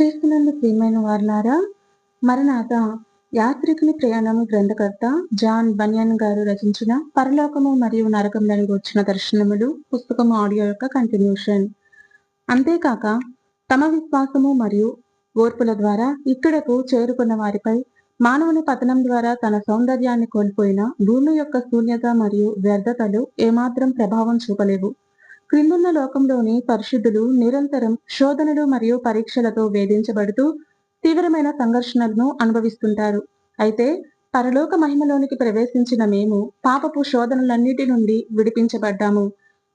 క్రీస్తునందు ప్రియమైన వారులారా మరణాత యాత్రికుని ప్రయాణం గ్రంథకర్త జాన్ బన్యన్ గారు రచించిన పరలోకము మరియు నరకంలను వచ్చిన దర్శనములు పుస్తకము ఆడియో యొక్క కంటిన్యూషన్ అంతేకాక తమ విశ్వాసము మరియు ఓర్పుల ద్వారా ఇక్కడకు చేరుకున్న వారిపై మానవుని పతనం ద్వారా తన సౌందర్యాన్ని కోల్పోయిన భూమి యొక్క శూన్యత మరియు వ్యర్థతలు ఏమాత్రం ప్రభావం చూపలేవు. క్రిందున్న లోకంలోని పరిశుద్ధులు నిరంతరం శోధనలు మరియు పరీక్షలతో వేధించబడుతూ తీవ్రమైన సంఘర్షణలను అనుభవిస్తుంటారు. అయితే పరలోక మహిమలోనికి ప్రవేశించిన మేము పాపపు శోధనలన్నిటి నుండి విడిపించబడ్డాము.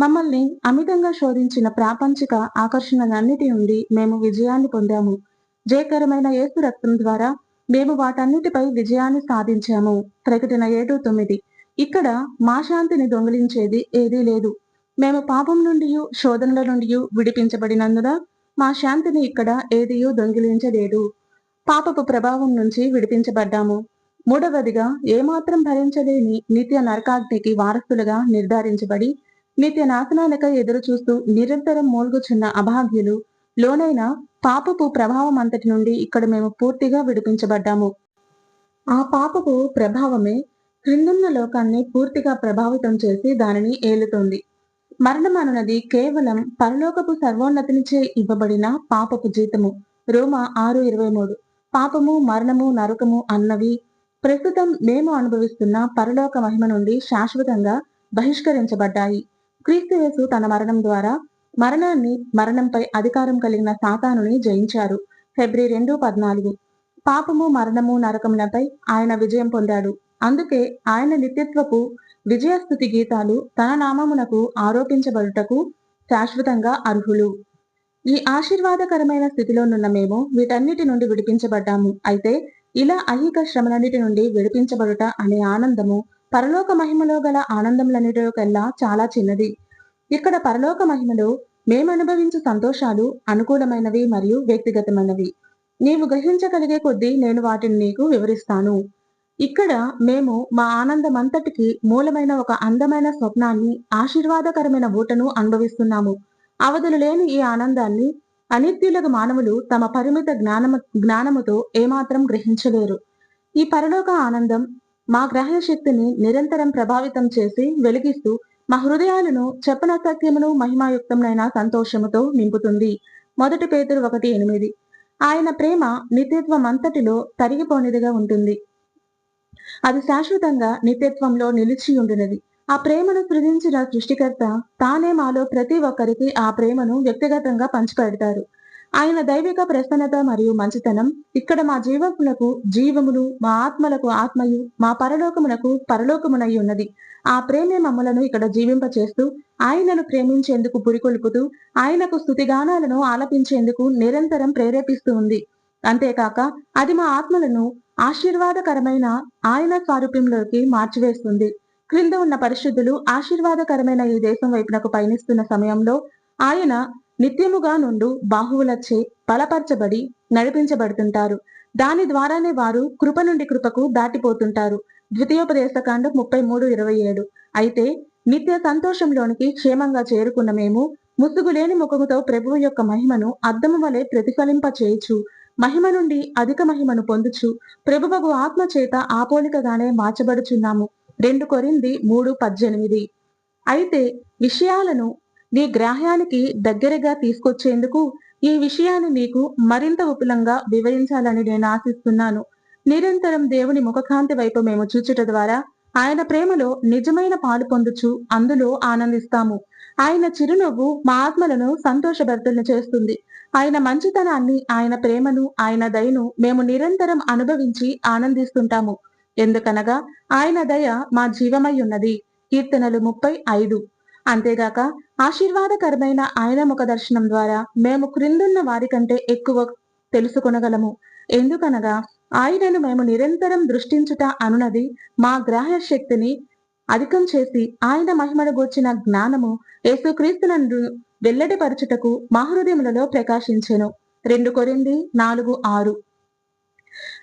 మమ్మల్ని అమితంగా శోధించిన ప్రాపంచిక ఆకర్షణలన్నిటి నుండి మేము విజయాన్ని పొందాము. జయకరమైన ఏసు రక్తం ద్వారా మేము వాటన్నిటిపై విజయాన్ని సాధించాము. ప్రకటన ఏడు తొమ్మిది. ఇక్కడ మా శాంతిని దొంగిలించేది ఏదీ లేదు. మేము పాపం నుండి శోధనల నుండి విడిపించబడినందున మా శాంతిని ఇక్కడ ఏదియూ దొంగిలించలేదు. పాపపు ప్రభావం నుంచి విడిపించబడ్డాము. మూడవదిగా ఏమాత్రం భరించలేని నిత్య నరకాగ్నికి వారసులుగా నిర్ధారించబడి నిత్య నాశనానికై ఎదురు చూస్తూ నిరంతరం మూల్గుచున్న అభాగ్యులు లోనైన పాపపు ప్రభావం అంతటి నుండి ఇక్కడ మేము పూర్తిగా విడిపించబడ్డాము. ఆ పాపపు ప్రభావమే క్రిందున్న లోకాన్ని పూర్తిగా ప్రభావితం చేసి దానిని ఏలుతోంది. మరణం అనున్నది కేవలం పరలోకపు సర్వోన్నతినిచే ఇవ్వబడిన పాపపు జీతము. రోమ ఆరు ఇరవై మూడు. పాపము మరణము నరకము అన్నవి ప్రస్తుతం మేము అనుభవిస్తున్న పరలోక మహిమ నుండి శాశ్వతంగా బహిష్కరించబడ్డాయి. క్రీస్తువేసు తన మరణం ద్వారా మరణాన్ని మరణంపై అధికారం కలిగిన సాతానుని జయించారు. ఫిబ్రి రెండు పద్నాలుగు. పాపము మరణము నరకములపై ఆయన విజయం పొందాడు. అందుకే ఆయన నిత్యత్వపు విజయస్థుతి గీతాలు తన నామమునకు ఆరోపించబడుటకు శాశ్వతంగా అర్హులు. ఈ ఆశీర్వాదకరమైన స్థితిలోనున్న మేము వీటన్నిటి నుండి విడిపించబడ్డాము. అయితే ఇలా ఐహిక శ్రమలన్నిటి నుండి విడిపించబడుట అనే ఆనందము పరలోక మహిమలో గల ఆనందములన్నిటిలో కల్లా చాలా చిన్నది. ఇక్కడ పరలోక మహిమలో మేము అనుభవించే సంతోషాలు అనుకూలమైనవి మరియు వ్యక్తిగతమైనవి. నీవు గ్రహించగలిగే కొద్దీ నేను వాటిని నీకు వివరిస్తాను. ఇక్కడ మేము మా ఆనందమంతటికి మూలమైన ఒక అందమైన స్వప్నాన్ని ఆశీర్వాదకరమైన ఊటను అనుభవిస్తున్నాము. అవధులు లేని ఈ ఆనందాన్ని అనిత్యులకు మానవులు తమ పరిమిత జ్ఞానము జ్ఞానముతో ఏమాత్రం గ్రహించలేరు. ఈ పరలోక ఆనందం మా గ్రహణ శక్తిని నిరంతరం ప్రభావితం చేసి వెలిగిస్తూ మా హృదయాలను చెప్పన సత్యమును మహిమాయుక్తమైన సంతోషముతో నింపుతుంది. మొదటి పేతురు ఒకటి ఎనిమిది. ఆయన ప్రేమ నిత్యత్వం అంతటిలో తరిగిపోనిదిగా ఉంటుంది. అది శాశ్వతంగా నిత్యత్వంలో నిలిచి ఉండినది. ఆ ప్రేమను సృజించిన సృష్టికర్త తానే మాలో ప్రతి ఒక్కరికి ఆ ప్రేమను వ్యక్తిగతంగా పంచిపెడతారు. ఆయన దైవిక ప్రసన్నత మరియు మంచితనం ఇక్కడ మా జీవములకు జీవమును మా ఆత్మలకు ఆత్మయు మా పరలోకమునకు పరలోకమునై ఉన్నది. ఆ ప్రేమే మమ్మలను ఇక్కడ జీవింపచేస్తూ ఆయనను ప్రేమించేందుకు పురికొల్పుతూ ఆయనకు స్థుతిగానాలను ఆలపించేందుకు నిరంతరం ప్రేరేపిస్తూ ఉంది. అంతేకాక అది మా ఆత్మలను ఆశీర్వాదకరమైన ఆయన స్వారూప్యంలోకి మార్చివేస్తుంది. క్రింద ఉన్న పరిశుద్ధులు ఆశీర్వాదకరమైన ఈ దేశం వైపునకు పయనిస్తున్న సమయంలో ఆయన నిత్యముగా నుండు బాహువులచ్చే బలపరచబడి నడిపించబడుతుంటారు. దాని ద్వారానే వారు కృప నుండి కృపకు దాటిపోతుంటారు. ద్వితీయోపదేశకాండం ముప్పై మూడు ఇరవై ఏడు. అయితే నిత్య సంతోషంలోనికి క్షేమంగా చేరుకున్న మేము ముసుగులేని ముఖముతో ప్రభువు యొక్క మహిమను అద్దము వలె ప్రతిఫలింప చేయొచ్చు మహిమ నుండి అధిక మహిమను పొందుచు ప్రభువగు ఆత్మ చేత ఆపోలికగానే మార్చబడుచున్నాము. రెండు కొరింది మూడు పద్దెనిమిది. అయితే విషయాలను నీ గ్రాహ్యానికి దగ్గరగా తీసుకొచ్చేందుకు ఈ విషయాన్ని నీకు మరింత విపులంగా వివరించాలని నేను ఆశిస్తున్నాను. నిరంతరం దేవుని ముఖకాంతి వైపు మేము చూచుట ద్వారా ఆయన ప్రేమలో నిజమైన పాలు పొందుచు అందులో ఆనందిస్తాము. ఆయన చిరునవ్వు మా ఆత్మలను సంతోషభర్తలను చేస్తుంది. ఆయన మంచితనాన్ని ఆయన ప్రేమను ఆయన దయను మేము నిరంతరం అనుభవించి ఆనందిస్తుంటాము. ఎందుకనగా ఆయన దయ మా జీవమై ఉన్నది కీర్తనలు ముప్పై ఐదు. అంతేగాక ఆశీర్వాదకరమైన ఆయన ముఖ దర్శనం ద్వారా మేము క్రిందున్న వారికంటే ఎక్కువ తెలుసుకొనగలము. ఎందుకనగా ఆయనను మేము నిరంతరం దృష్టించుట అనునది మా గ్రాహ్య శక్తిని అధికం చేసి ఆయన మహిమను గూర్చిన జ్ఞానము యేసుక్రీస్తునందు వెల్లడిపరచుటకు మా హృదయములలో ప్రకాశించెను. రెండు కొరింది నాలుగు ఆరు.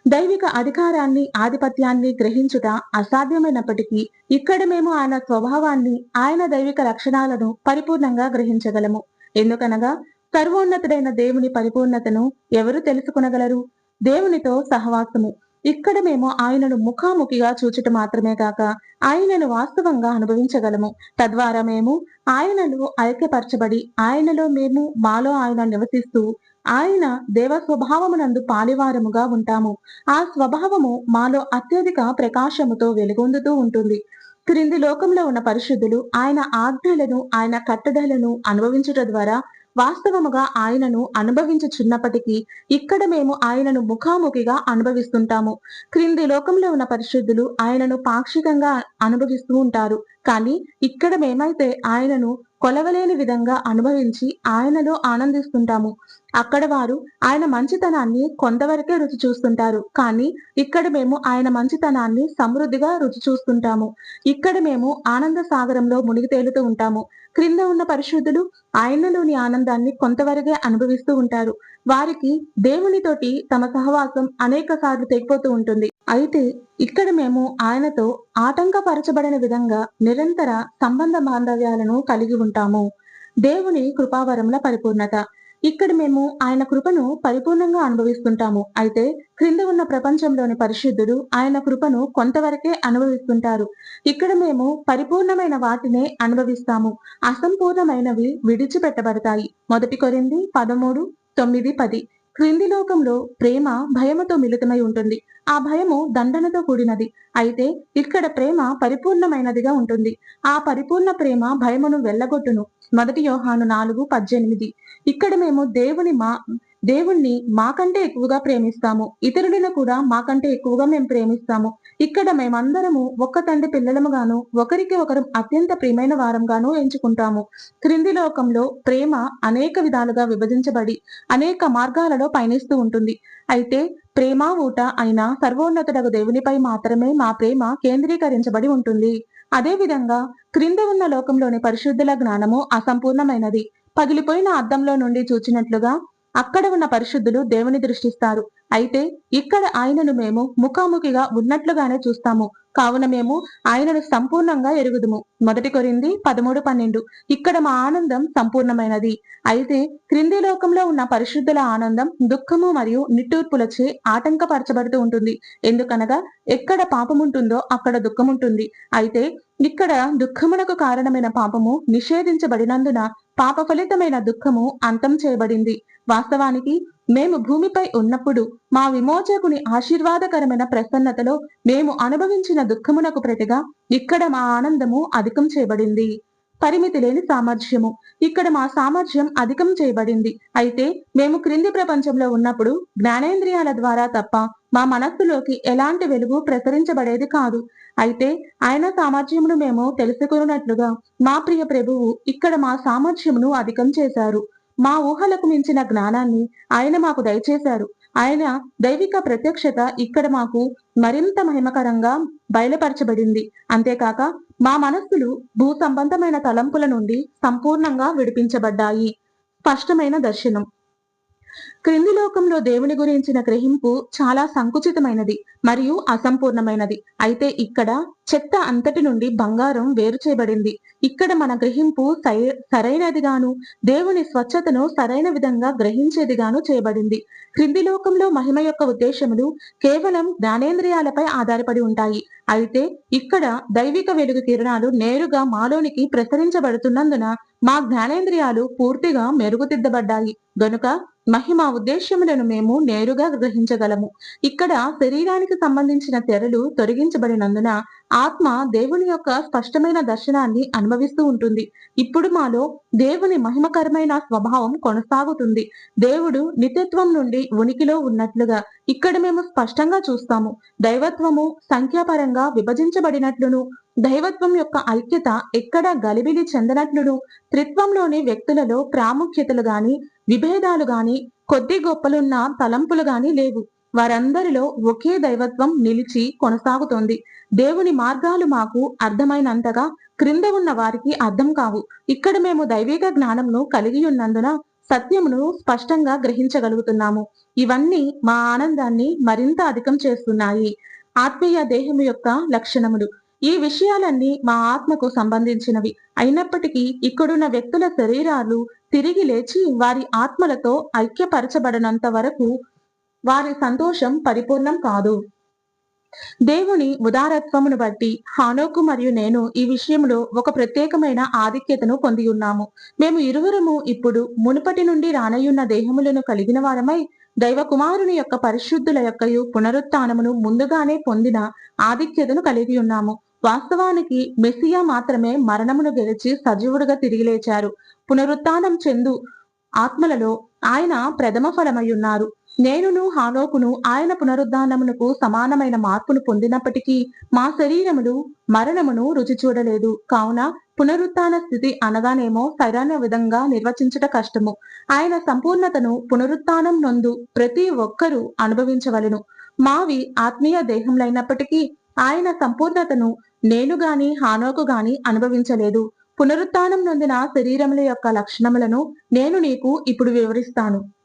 దైవిక అధికారాన్ని ఆధిపత్యాన్ని గ్రహించుట అసాధ్యమైనప్పటికీ ఇక్కడ మేము ఆయన స్వభావాన్ని ఆయన దైవిక లక్షణాలను పరిపూర్ణంగా గ్రహించగలము. ఎందుకనగా సర్వోన్నతుడైన దేవుని పరిపూర్ణతను ఎవరు తెలుసుకొనగలరు? దేవునితో సహవాసము. ఇక్కడ మేము ఆయనను ముఖాముఖిగా చూచుట మాత్రమే కాక ఆయనను వాస్తవంగా అనుభవించగలము. తద్వారా మేము ఆయనలో ఐక్యపరచబడి ఆయనలో మేము మాలో ఆయన నివసిస్తూ ఆయన దేవ స్వభావమునందు పాలివారముగా ఉంటాము. ఆ స్వభావము మాలో అత్యధిక ప్రకాశముతో వెలుగొందుతూ ఉంటుంది. క్రింది లోకంలో ఉన్న పరిశుద్ధులు ఆయన ఆజ్ఞలను ఆయన కట్టడలను అనుభవించుట ద్వారా వాస్తవముగా ఆయనను అనుభవించుచున్నప్పటికీ ఇక్కడ మేము ఆయనను ముఖాముఖిగా అనుభవిస్తుంటాము. క్రింది లోకంలో ఉన్న పరిశుద్ధులు ఆయనను పాక్షికంగా అనుభవిస్తూ ఉంటారు. కానీ ఇక్కడ మేమైతే ఆయనను కొలవలేని విధంగా అనుభవించి ఆయనలో ఆనందిస్తుంటాము. అక్కడ వారు ఆయన మంచితనాన్ని కొంతవరకే రుచి చూస్తుంటారు. కానీ ఇక్కడ మేము ఆయన మంచితనాన్ని సమృద్ధిగా రుచి చూస్తుంటాము. ఇక్కడ మేము ఆనంద సాగరంలో మునిగి తేలుతూ ఉంటాము. క్రింద ఉన్న పరిశుద్ధులు ఆయనలోని ఆనందాన్ని కొంతవరకే అనుభవిస్తూ ఉంటారు. వారికి దేవునితోటి తమ సహవాసం అనేక సార్లు తెగిపోతూ ఉంటుంది. అయితే ఇక్కడ మేము ఆయనతో ఆటంకపరచబడిన విధంగా నిరంతర సంబంధ బాంధవ్యాలను కలిగి ఉంటాము. దేవుని కృపావరముల పరిపూర్ణత. ఇక్కడ మేము ఆయన కృపను పరిపూర్ణంగా అనుభవిస్తుంటాము. అయితే క్రింద ఉన్న ప్రపంచంలోని పరిశుద్ధుడు ఆయన కృపను కొంతవరకే అనుభవిస్తుంటారు. ఇక్కడ మేము పరిపూర్ణమైన వాటినే అనుభవిస్తాము. అసంపూర్ణమైనవి విడిచిపెట్టబడతాయి. మొదటి కొరింది పదమూడు తొమ్మిది పది. క్రింది లోకంలో ప్రేమ భయముతో మిలితమై ఉంటుంది. ఆ భయము దండనతో కూడినది. అయితే ఇక్కడ ప్రేమ పరిపూర్ణమైనదిగా ఉంటుంది. ఆ పరిపూర్ణ ప్రేమ భయమును వెళ్ళగొట్టును మొదటి యోహాను నాలుగు పద్దెనిమిది. ఇక్కడ మేము దేవుని మా దేవుణ్ణి మాకంటే ఎక్కువగా ప్రేమిస్తాము. ఇతరులను కూడా మాకంటే ఎక్కువగా మేము ప్రేమిస్తాము. ఇక్కడ మేమందరము ఒక్క తండ్రి పిల్లలముగాను ఒకరికి ఒకరు అత్యంత ప్రియమైన వారంగాను ఎంచుకుంటాము. క్రింది లోకంలో ప్రేమ అనేక విధాలుగా విభజించబడి అనేక మార్గాలలో పయనిస్తూ ఉంటుంది. అయితే ప్రేమ ఊట అయిన సర్వోన్నతుడగు దేవునిపై మాత్రమే మా ప్రేమ కేంద్రీకరించబడి ఉంటుంది. అదే విధంగా క్రింద ఉన్న లోకంలోని పరిశుద్ధుల జ్ఞానము అసంపూర్ణమైనది. పగిలిపోయిన అద్దంలో నుండి చూచినట్లుగా అక్కడ ఉన్న పరిశుద్ధులు దేవుని దృష్టిస్తారు. అయితే ఇక్కడ ఆయనను మేము ముఖాముఖిగా ఉన్నట్లుగానే చూస్తాము. కావున మేము ఆయనను సంపూర్ణంగా ఎరుగుదుము. మొదటి కొరింది పదమూడు పన్నెండు. ఇక్కడ మా ఆనందం సంపూర్ణమైనది. అయితే క్రింది లోకంలో ఉన్న పరిశుద్ధుల ఆనందం దుఃఖము మరియు నిట్టూర్పులచే ఆటంకపరచబడుతూ ఉంటుంది. ఎందుకనగా ఎక్కడ పాపం ఉంటుందో అక్కడ దుఃఖముంటుంది. అయితే ఇక్కడ దుఃఖమునకు కారణమైన పాపము నిషేధించబడినందున పాప ఫలితమైన దుఃఖము అంతం చేయబడింది. వాస్తవానికి మేము భూమిపై ఉన్నప్పుడు మా విమోచకుని ఆశీర్వాదకరమైన ప్రసన్నతలో మేము అనుభవించిన దుఃఖమునకు ప్రతిగా ఇక్కడ మా ఆనందము అధికం చేయబడింది. పరిమితి లేని సామర్థ్యము. ఇక్కడ మా సామర్థ్యం అధికం చేయబడింది. అయితే మేము క్రింది ప్రపంచంలో ఉన్నప్పుడు జ్ఞానేంద్రియాల ద్వారా తప్ప మా మనస్సులోకి ఎలాంటి వెలుగు ప్రసరించబడేది కాదు. అయితే ఆయన సామర్థ్యమును మేము తెలుసుకున్నట్లుగా మా ప్రియ ప్రభువు ఇక్కడ మా సామర్థ్యమును అధికం చేశారు. మా ఊహలకు మించిన జ్ఞానాన్ని ఆయన మాకు దయచేశారు. ఆయన దైవిక ప్రత్యక్షత ఇక్కడ మాకు మరింత మహిమకరంగా బయలుపరచబడింది. అంతేకాక మా మనస్సులు భూ సంబంధమైన తలంపుల నుండి సంపూర్ణంగా విడిపించబడ్డాయి. స్పష్టమైన దర్శనం. క్రింది లోకంలో దేవుని గురించిన గ్రహింపు చాలా సంకుచితమైనది మరియు అసంపూర్ణమైనది. అయితే ఇక్కడ చెత్త అంతటి నుండి బంగారం వేరు చేయబడింది. ఇక్కడ మన గ్రహింపు సరైనదిగాను దేవుని స్వచ్ఛతను సరైన విధంగా గ్రహించేదిగాను చేయబడింది. క్రింది లోకంలో మహిమ యొక్క ఉద్దేశములు కేవలం జ్ఞానేంద్రియాలపై ఆధారపడి ఉంటాయి. అయితే ఇక్కడ దైవిక వెలుగు కిరణాలు నేరుగా మాలోనికి ప్రసరించబడుతున్నందున మా జ్ఞానేంద్రియాలు పూర్తిగా మెరుగుదిద్దబడ్డాయి గనుక మహిమ ఉద్దేశ్యములను మేము నేరుగా గ్రహించగలము. ఇక్కడ శరీరానికి సంబంధించిన తెరలు తొలగించబడినందున ఆత్మ దేవుని యొక్క స్పష్టమైన దర్శనాన్ని అనుభవిస్తూ ఉంటుంది. ఇప్పుడు మాలో దేవుని మహిమకరమైన స్వభావం కొనసాగుతుంది. దేవుడు నిత్యత్వం నుండి ఉనికిలో ఉన్నట్లుగా ఇక్కడ మేము స్పష్టంగా చూస్తాము. దైవత్వము సంఖ్యాపరంగా విభజించబడినట్లును దైవత్వం యొక్క ఐక్యత ఎక్కడ గలిబిలి చెందనట్లును త్రిత్వంలోని వ్యక్తులలో ప్రాముఖ్యతలు గాని విభేదాలు గాని కొద్ది గొప్పలున్న తలంపులు గాని లేవు. వారందరిలో ఒకే దైవత్వం నిలిచి కొనసాగుతోంది. దేవుని మార్గాలు మాకు అర్థమైనంతగా క్రింద ఉన్న వారికి అర్థం కావు. ఇక్కడ మేము దైవిక జ్ఞానంను కలిగి ఉన్నందున సత్యమును స్పష్టంగా గ్రహించగలుగుతున్నాము. ఇవన్నీ మా ఆనందాన్ని మరింత అధికం చేస్తున్నాయి. ఆత్మీయ దేహము యొక్క లక్షణములు. ఈ విషయాలన్నీ మా ఆత్మకు సంబంధించినవి. అయినప్పటికీ ఇక్కడున్న వ్యక్తుల శరీరాలు తిరిగి లేచి వారి ఆత్మలతో ఐక్యపరచబడనంత వరకు వారి సంతోషం పరిపూర్ణం కాదు. దేవుని ఉదారత్వమును బట్టి హానోకు మరియు నేను ఈ విషయంలో ఒక ప్రత్యేకమైన ఆధిక్యతను పొంది ఉన్నాము. మేము ఇరువురము ఇప్పుడు మునుపటి నుండి రానయ్యున్న దేహములను కలిగిన వారమై దైవ కుమారుని యొక్క పరిశుద్ధుల యొక్క పునరుత్నమును ముందుగానే పొందిన ఆధిక్యతను కలిగి ఉన్నాము. వాస్తవానికి మెస్సియా మాత్రమే మరణమును గెలిచి సజీవుడుగా తిరిగి లేచారు. పునరుత్నం చెందు ఆత్మలలో ఆయన ప్రథమ ఫలమై ఉన్నారు. నేనును హానోకును ఆయన పునరుద్ధానమునకు సమానమైన మార్పును పొందినప్పటికీ మా శరీరములు మరణమును రుచి చూడలేదు. కావున పునరుత్న స్థితి అనగానేమో సరైన విధంగా నిర్వచించట కష్టము. ఆయన సంపూర్ణతను పునరుత్నం నందు ప్రతి ఒక్కరూ అనుభవించవలను. మావి ఆత్మీయ దేహంలైనప్పటికీ ఆయన సంపూర్ణతను నేను గాని హానోకు గాని అనుభవించలేదు. పునరుత్నం నొందిన శరీరముల యొక్క లక్షణములను నేను నీకు ఇప్పుడు వివరిస్తాను.